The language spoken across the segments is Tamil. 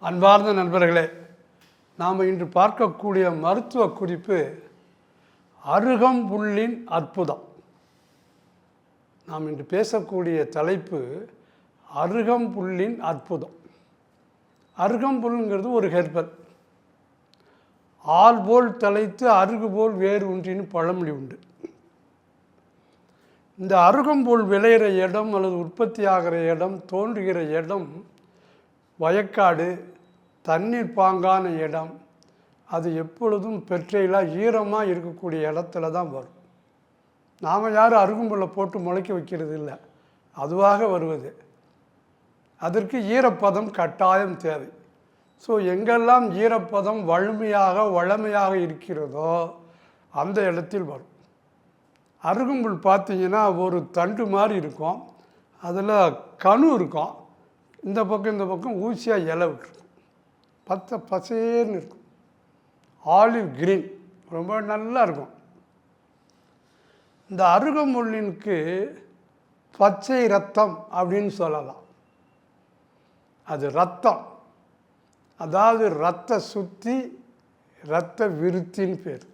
அன்பார்ந்த நண்பர்களே நாம் இன்று பார்க்கக்கூடிய மருத்துவ குறிப்பு அருகம்புல்லின் அற்புதம். நாம் இன்று பேசக்கூடிய தலைப்பு அருகம்புல்லின் அற்புதம். அருகம்புல்லுங்கிறது ஒரு ஹெர்பல். ஆள் போல் தலைத்து அருகு போல் வேறு ஒன்றின்னு பழமொழி உண்டு. இந்த அருகம்புல் விளையிற இடம் அல்லது உற்பத்தி ஆகிற இடம் தோன்றுகிற இடம் வயக்காடு தண்ணீர் பாங்கான இடம். அது எப்பொழுதும் பெற்றையிலாக ஈரமாக இருக்கக்கூடிய இடத்துல தான் வரும். நாம் யாரும் அருகும்புள்ள போட்டு முளைக்க வைக்கிறது இல்லை. அதுவாக வருவது. அதற்கு ஈரப்பதம் கட்டாயம் தேவை. ஸோ எங்கெல்லாம் ஈரப்பதம் வலிமையாக வளமையாக இருக்கிறதோ அந்த இடத்தில் வரும். அருகும்புல் பார்த்தீங்கன்னா ஒரு தண்டு மாதிரி இருக்கும். அதில் கணு இருக்கும். இந்த பக்கம் இந்த பக்கம் ஊசியாக இலை விட்டுருக்கும். பச்சை பசேர்னு இருக்கும். Olive green. ரொம்ப நல்லா இருக்கும். இந்த அருகமுள்ளினுக்கு பச்சை ரத்தம் அப்படின்னு சொல்லலாம். அது ரத்தம். அதாவது ரத்த சுத்தி இரத்த விருத்தின்னு பேர்.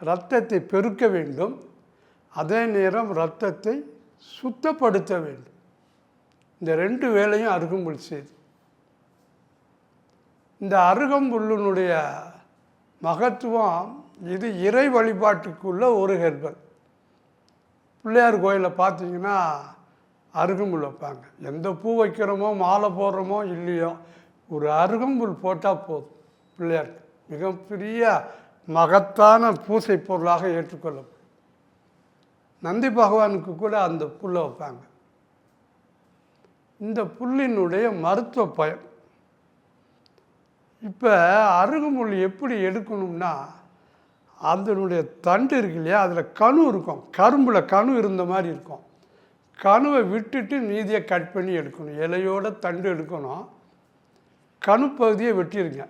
ரத்தத்தை பெருக்க வேண்டும். அதே நேரம் இரத்தத்தை சுத்தப்படுத்த வேண்டும். இந்த ரெண்டு வேலையும் அருகம்புல் செய்து. இந்த அருகம்புல்லினுடைய மகத்துவம் இது இறை வழிபாட்டுக்குள்ள ஒரு ஹெர்பல். பிள்ளையார் கோயிலில் பார்த்தீங்கன்னா அருகம்புல் வைப்பாங்க. எந்த பூ வைக்கிறோமோ மாலை போடுறோமோ இல்லையோ ஒரு அருகம்புல் போட்டால் போதும் பிள்ளையாருக்கு மிகப்பெரிய மகத்தான பூசை பொருளாக ஏற்றுக்கொள்ளப்படும். நந்தி பகவானுக்கு கூட அந்த புல்லை வைப்பாங்க. இந்த புல்லினுடைய மருத்துவ பயன் இப்போ அருகம்புல் எப்படி எடுக்கணும்னா அதனுடைய தண்டு இருக்கு இல்லையா அதில் கணு இருக்கும். கரும்பில் கணு இருந்த மாதிரி இருக்கும். கணுவை விட்டுட்டு நீதியை கட் பண்ணி எடுக்கணும். இலையோட தண்டு எடுக்கணும். கணு பகுதியை வெட்டிடுங்க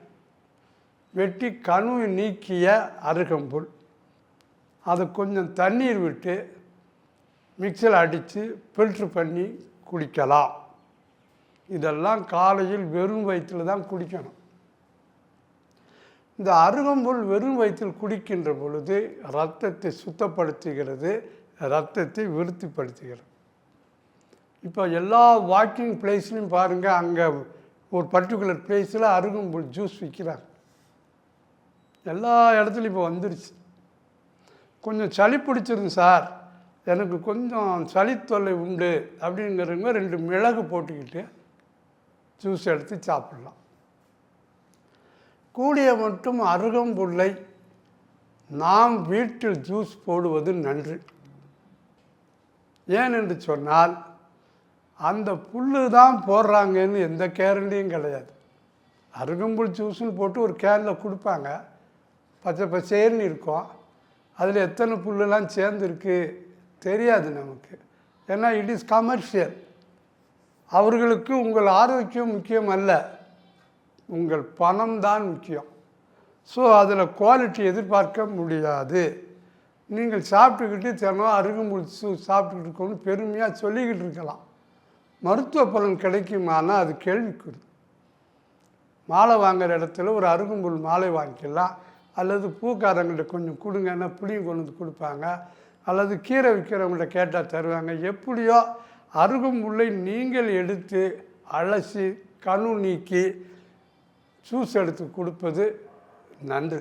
வெட்டி கணு நீக்கிய அருகம்புல். அதை கொஞ்சம் தண்ணீர் விட்டு மிக்சர் அடித்து ஃபில்ட்ரு பண்ணி குடிக்கலாம். இதெல்லாம் காலையில் வெறும் வயிற்றில் தான் குடிக்கணும். இந்த அருகம்புல் வெறும் வயிற்றில் குடிக்கின்ற பொழுது ரத்தத்தை சுத்தப்படுத்துகிறது ரத்தத்தை விருத்திப்படுத்துகிறது. இப்போ எல்லா வாக்கிங் பிளேஸ்லையும் பாருங்கள் அங்கே ஒரு பர்டிகுலர் பிளேஸில் அருகம்புல் ஜூஸ் விற்கிறாங்க. எல்லா இடத்துலையும் இப்போ வந்துருச்சு. கொஞ்சம் சளி பிடிச்சிருந்து சார் எனக்கு கொஞ்சம் சளி தொல்லை உண்டு அப்படிங்கிறவங்க ரெண்டு மிளகு போட்டுக்கிட்டு ஜூஸ் எடுத்து சாப்பிட்லாம். கூடிய மட்டும் அருகம்புல்லை நாம் வீட்டில் ஜூஸ் போடுவது நன்று. ஏன் என்று சொன்னால் அந்த புல்லு தான் போடுறாங்கன்னு எந்த கேரண்டியும் கிடையாது. அருகம்புல் ஜூஸ்னு போட்டு ஒரு கேனில் கொடுப்பாங்க. பச்சை பச்சைன்னு இருக்கும். அதில் எத்தனை புல்லுலாம் சேர்ந்துருக்கு தெரியாது நமக்கு. ஏன்னா இட் இஸ் கமர்ஷியல் அவர்களுக்கு உங்கள் ஆரோக்கியம் முக்கியம் அல்ல. உங்கள் பணம் தான் முக்கியம். ஸோ அதில் குவாலிட்டி எதிர்பார்க்க முடியாது. நீங்கள் சாப்பிட்டுக்கிட்டு தினம் அருகம்புல் சூ சாப்பிட்டுக்கிட்டு இருக்கோம்னு பெருமையாக சொல்லிக்கிட்டு இருக்கலாம். மருத்துவ பலன் கிடைக்குமானா அது கேள்விக்குறி. மாலை வாங்குற இடத்துல ஒரு அருகம்புல் மாலை வாங்கிக்கலாம். அல்லது பூக்காரங்கள்ட்ட கொஞ்சம் கொடுங்கன்னா புளியும் கொண்டு வந்து கொடுப்பாங்க. அல்லது கீரை விற்கிறவங்கள்ட்ட கேட்டால் தருவாங்க. எப்படியோ அருகம்புல்லை நீங்கள் எடுத்து அலசி கணு நீக்கி ஜூஸ் எடுத்து கொடுப்பது நன்று.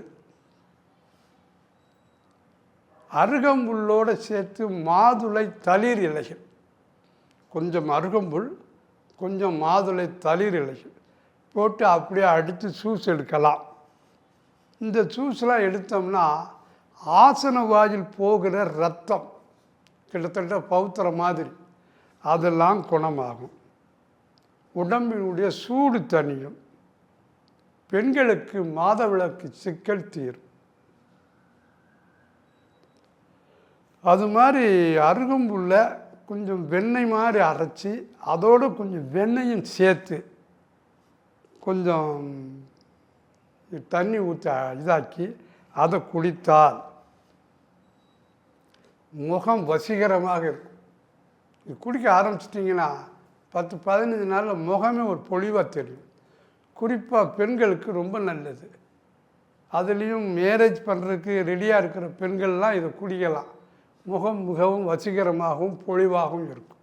அருகம்புல்லோடு சேர்த்து மாதுளை தளிர் இலைகள். கொஞ்சம் அருகம்புல் கொஞ்சம் மாதுளை தளிர் இலைகள். போட்டு அப்படியே அடித்து ஜூஸ் எடுக்கலாம். இந்த ஜூஸ்லாம் எடுத்தோம்னா ஆசன வாயில் போகிற ரத்தம் கிட்டத்தட்ட பௌத்திர மாதிரி. அதெல்லாம் குணமாகும். உடம்பினுடைய சூடு தணியும். பெண்களுக்கு மாதவிளக்கு சிக்கல் தீரும். அது மாதிரி அருகம்புல்ல கொஞ்சம் வெண்ணெய் மாதிரி அரைச்சி அதோடு கொஞ்சம் வெண்ணெயும் சேர்த்து கொஞ்சம் தண்ணி ஊற்றி இதாக்கி அதை குடித்தால் முகம் வசீகரமாக இருக்கும். இது குடிக்க ஆரம்பிச்சிட்டிங்கன்னா பத்து பதினஞ்சு நாளில் முகமே ஒரு பொலிவாக தெரியும். குறிப்பாக பெண்களுக்கு ரொம்ப நல்லது. அதுலேயும் மேரேஜ் பண்ணுறதுக்கு ரெடியாக இருக்கிற பெண்கள்லாம் இதை குடிக்கலாம். முகம் மிகவும் வசீகரமாகவும் பொலிவாகவும் இருக்கும்.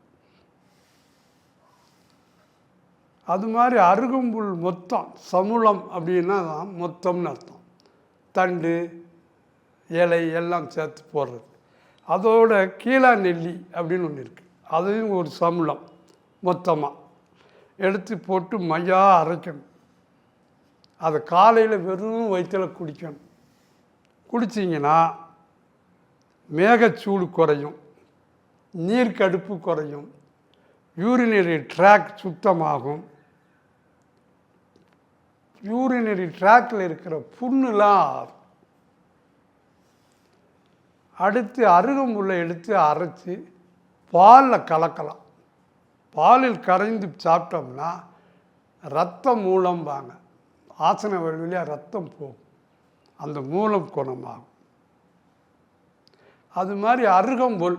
அது மாதிரி அருகும்புல் மொத்தம் சமுளம் அப்படின்னா தான் மொத்தம்னு அர்த்தம். தண்டு இலை எல்லாம் சேர்த்து போடுறது. அதோட கீழா நெல்லி அப்படின்னு ஒன்று இருக்குது அதையும் ஒரு சம்பளம் மொத்தமாக எடுத்து போட்டு மையாக அரைக்கணும். அதை காலையில் வெறும் வயிற்றில் குடிக்கணும். குடிச்சிங்கன்னா மேகச்சூடு குறையும் நீர்க்கடுப்பு குறையும் யூரினரி ட்ராக் சுத்தமாகும். யூரினரி ட்ராக்கில் இருக்கிற புண்ணுலாம் அடுத்து அருகம்புல்லை எடுத்து அரைச்சி பாலில் கலக்கலாம். பாலில் கரைந்து சாப்பிட்டோம்னா ரத்தம் மூலம்பாங்க. ஆசன வழியாக ரத்தம் போகும். அந்த மூலம் குணமாகும். அது மாதிரி அருகம்புல்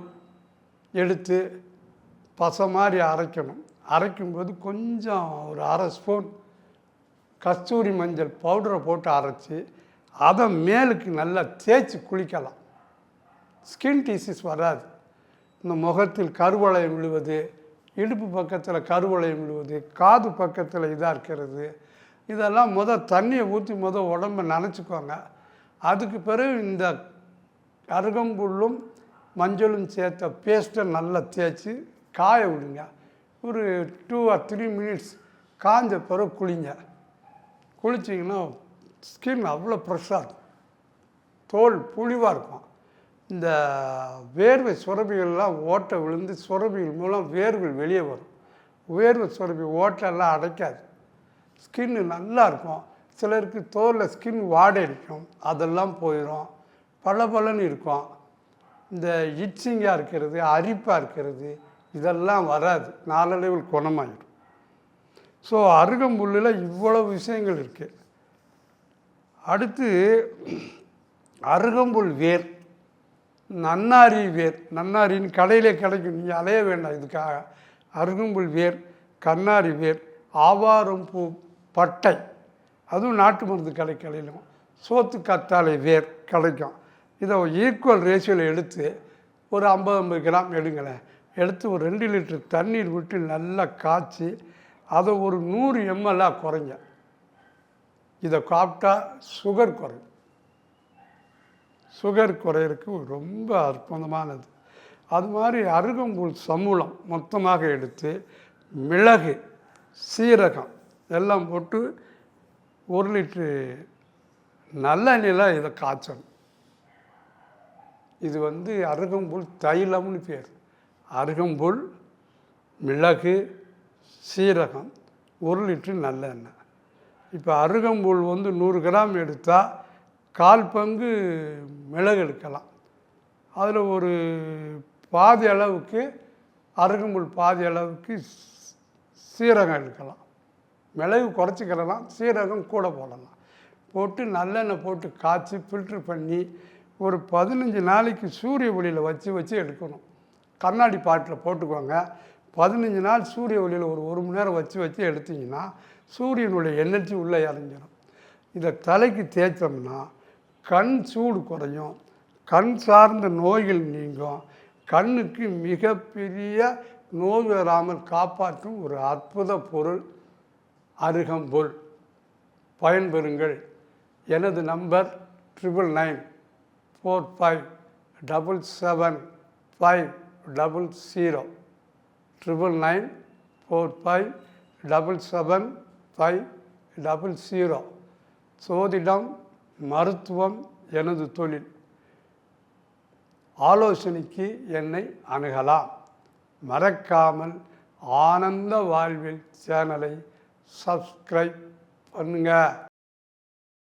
எடுத்து பசை மாதிரி அரைக்கணும். அரைக்கும்போது கொஞ்சம் ஒரு அரை ஸ்பூன் கஸ்தூரி மஞ்சள் பவுடரை போட்டு அரைச்சி அதை மேலுக்கு நல்லா தேய்ச்சி குளிக்கலாம். ஸ்கின் டிசீஸ் வராது. இந்த முகத்தில் கருவளையம் விழுவது இடுப்பு பக்கத்தில் கருவளையம் விழுவது காது பக்கத்தில் இதாக இருக்கிறது இதெல்லாம் முதல் தண்ணியை ஊற்றி முத உடம்ப நனைச்சிக்கோங்க. அதுக்கு பிறகு இந்த அருகம்புல்லும் மஞ்சளும் சேர்த்த பேஸ்ட்டை நல்லா தேய்ச்சி காய விடுங்க. ஒரு டூ ஆர் த்ரீ மினிட்ஸ் காஞ்ச பிறகு குளிங்க. குளிச்சிங்கன்னா ஸ்கின் அவ்வளோ ஃப்ரெஷ்ஷாக இருக்கும். தோல் புளிவாக இருக்கும். இந்த வேர்வை சுரபிகள்லாம் ஓட்டை விழுந்து சுரபிகள் மூலம் வேர்வை வெளியே வரும். வேர்வை சுரபி ஓட்டெல்லாம் அடைக்காது. ஸ்கின்னு நல்லா இருக்கும். சிலருக்கு தோலில் ஸ்கின் வாடை அதெல்லாம் போயிடும் பளபளன்னு இருக்கும். இந்த இச்சிங்காக இருக்கிறது அரிப்பாக இருக்கிறது இதெல்லாம் வராது. நாளடைவில் குணமாயிடும். ஸோ அருகம்புல்லில் இவ்வளவு விஷயங்கள் இருக்குது அடுத்து அருகம்புல் வேர். நன்னாரி வேர் நன்னாரின்னு கடையிலே கிடைக்கும். நீங்கள் அலைய வேண்டாம் இதுக்காக. அருகம்புல் வேர் கண்ணாரி வேர் ஆவாரம் பூ பட்டை. அதுவும் நாட்டு மருந்து கடை கிடைக்கும் சோத்து கத்தாழை வேர் கிடைக்கும். இதை ஈக்குவல் ரேஷியோவில் எடுத்து ஒரு ஐம்பது ஐம்பது கிராம் எடுங்களேன். எடுத்து ஒரு ரெண்டு லிட்டர் தண்ணீர் விட்டு நல்லா காய்ச்சி அதை ஒரு நூறு எம்எல்லாக குறைங்க. இதை சாப்பிட்டா சுகர் குறையும். சுகர் குறையிறதுக்கு ரொம்ப அற்புதமானது. அது மாதிரி அருகம்புல் சமூலம் மொத்தமாக எடுத்து மிளகு சீரகம் எல்லாம் போட்டு ஒரு லிட்ரு நல்லெண்ணெயில் இதை காய்ச்சணும். இது வந்து அருகம்புல் தைலம்னு பேர். அருகம்புல் மிளகு சீரகம் ஒரு லிட்ரு நல்லெண்ணெய். இப்போ அருகம்புல் வந்து நூறு கிராம் எடுத்தால் கால் பங்கு மிளகு எடுக்கலாம். அதில் ஒரு பாதி அளவுக்கு அருகம்புல் பாதி அளவுக்கு சீரகம் எடுக்கலாம். மிளகு குறைச்சிக்கிறலாம் சீரகம் கூட போடலாம். போட்டு நல்லெண்ணெய் போட்டு காய்ச்சி ஃபில்ட்ரு பண்ணி ஒரு பதினஞ்சு நாளைக்கு சூரிய ஒளியில் வச்சு வச்சு எடுக்கணும். கண்ணாடி பாட்டில் போட்டுக்கோங்க. பதினஞ்சு நாள் சூரிய ஒளியில் ஒரு ஒரு மணி நேரம் வச்சு வச்சு எடுத்திங்கன்னா சூரியனுடைய எனர்ஜி உள்ளே இறங்கிடும் இதை தலைக்கு தேய்ச்சோம்னா கண் சூடு குறையும். கண் சார்ந்த நோய்கள் நீங்கும். கண்ணுக்கு மிகப்பெரிய நோய் வராமல் காப்பாற்றும் ஒரு அற்புத பொருள் அருகம்புல். பயன்பெறுங்கள். எனது number triple nine four five double seven five double zero triple nine four five double seven five double zero சோதிடம் மருத்துவம் எனது தொழில். ஆலோசனைக்கு என்னை அணுகலாம். மறக்காமல் ஆனந்த வாழ்வில் சேனலை சப்ஸ்கிரைப் பண்ணுங்கள்